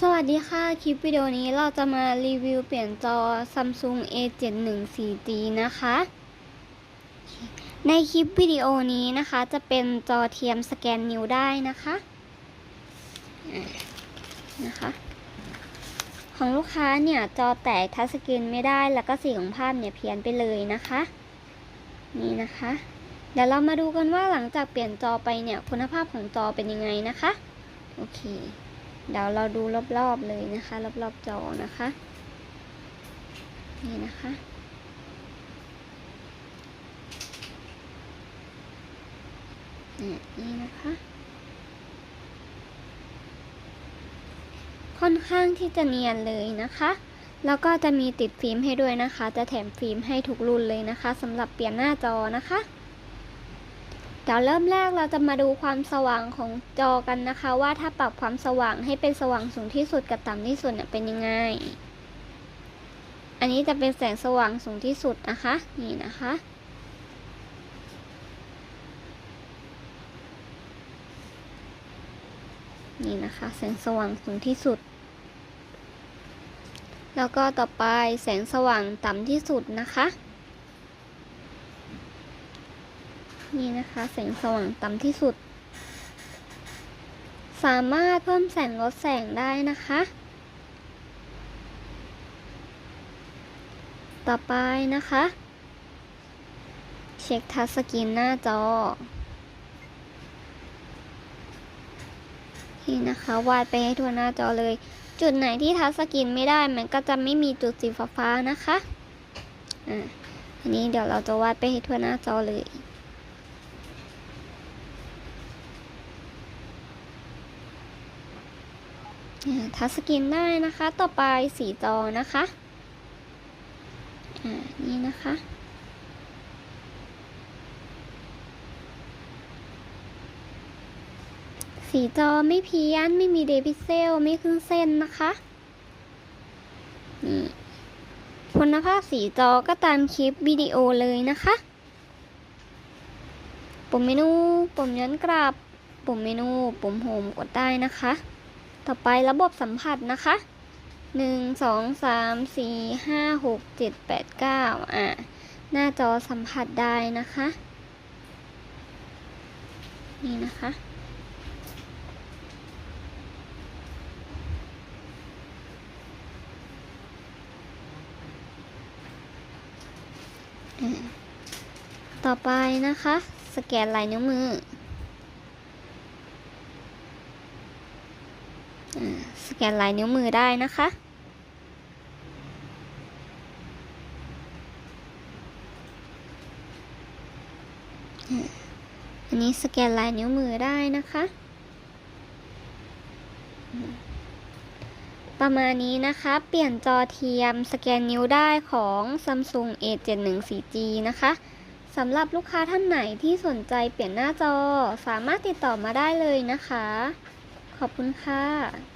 สวัสดีค่ะ คลิปวิดีโอนี้เราจะมารีวิวเปลี่ยนจอ Samsung A71 4G นะคะ ในคลิปวิดีโอนี้นะคะจะเป็นจอเทียมสแกนนิ้วได้นะคะนะคะ ของลูกค้าเนี่ยจอแตกทัชสกรีนไม่ได้แล้วก็สีของภาพเนี่ยเพี้ยนไปเลยนะคะ นี่นะคะ เดี๋ยวเรามาดูกันว่าหลังจากเปลี่ยนจอไปเนี่ยคุณภาพของจอเป็นยังไงนะคะ โอเค เดี๋ยวเราดูรอบๆเลยนะคะ รอบๆจอนะคะ นี่นะคะเนี่ยนี่นะคะ ค่อนข้างที่จะเนียนเลยนะคะ แล้วก็จะมีติดฟิล์มให้ด้วยนะคะ จะแถมฟิล์มให้ทุกรุ่นเลยนะคะสำหรับเปลี่ยนหน้าจอนะคะ เดี๋ยวเริ่มแรกเราจะมาดูความสว่างของจอกันนะคะ ว่าถ้าปรับความสว่างให้เป็นสว่างสูงที่สุดกับต่ำที่สุดเนี่ยเป็นยังไง อันนี้จะเป็นแสงสว่างสูงที่สุดนะคะ นี่นะคะ นี่นะคะ แสงสว่างสูงที่สุด แล้วก็ต่อไปแสงสว่างต่ำที่สุดนะคะ นี่นะคะแสงสว่างต่ำที่สุด สามารถเพิ่มแสงลดแสงได้นะคะ ต่อไปนะคะ เช็คทัชสกรีนหน้าจอนี่นะคะ วาดไปให้ทั่วหน้าจอเลย จุดไหนที่ทัชสกรีนไม่ได้ มันก็จะไม่มีจุดสีฟ้าๆนะคะอ่าอันนี้เดี๋ยวเราจะวาดไปให้ทั่วหน้าจอเลย ทัชสกรีนได้นะคะ ต่อไปสีจอนะคะนี่นะคะ สีจอไม่เพี้ยน ไม่มีเดพิเซล ไม่ขึ้นเส้นนะคะนี่คุณภาพสีจอก็ตามคลิปวิดีโอเลยนะคะปุ่มเมนู ปุ่มย้อนกลับ ปุ่มเมนู ปุ่มโฮมกดได้นะคะ ต่อไประบบสัมผัสนะคะหนึ่งสองสามสี่ห้าหกเจ็ดแปดเก้าอะ หน้าจอสัมผัสได้นะคะ นี่นะคะอะต่อไปนะคะ สแกนลายนิ้วมือ อ่า สแกนลายนิ้วมือได้นะคะ อันนี้สแกนลายนิ้วมือได้นะคะ ประมาณนี้นะคะ เปลี่ยนจอเทียมสแกนนิ้วได้ของ Samsung A71 4G นะคะสำหรับลูกค้าท่านไหนที่สนใจเปลี่ยนหน้าจอสามารถติดต่อมาได้เลยนะคะ ขอบคุณค่ะ